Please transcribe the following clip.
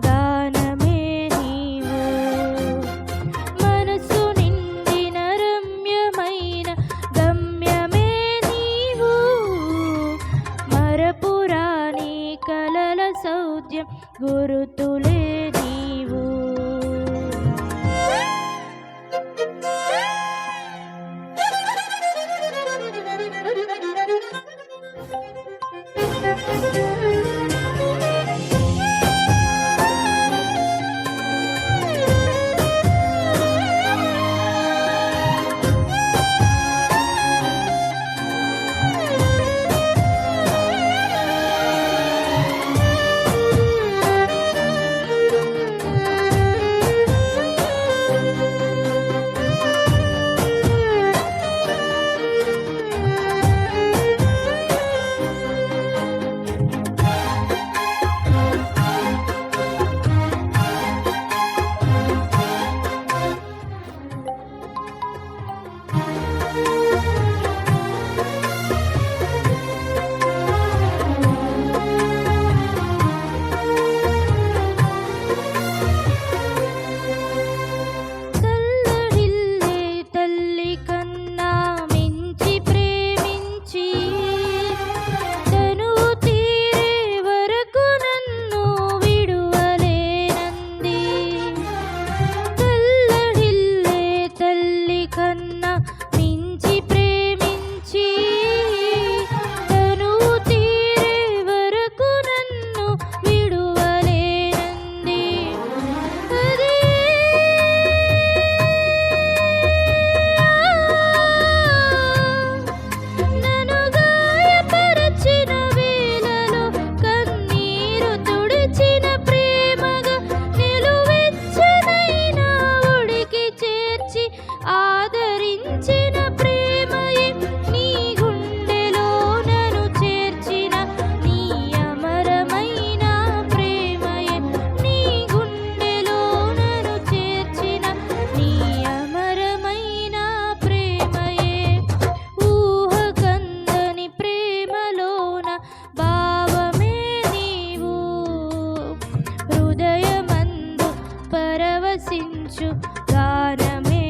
దానమే నీవు. మనసు నిండిన రమ్యమైన గమ్యమే నీవు. మరపురాణి కలల సౌద్యం గురు పరవశించు గానమే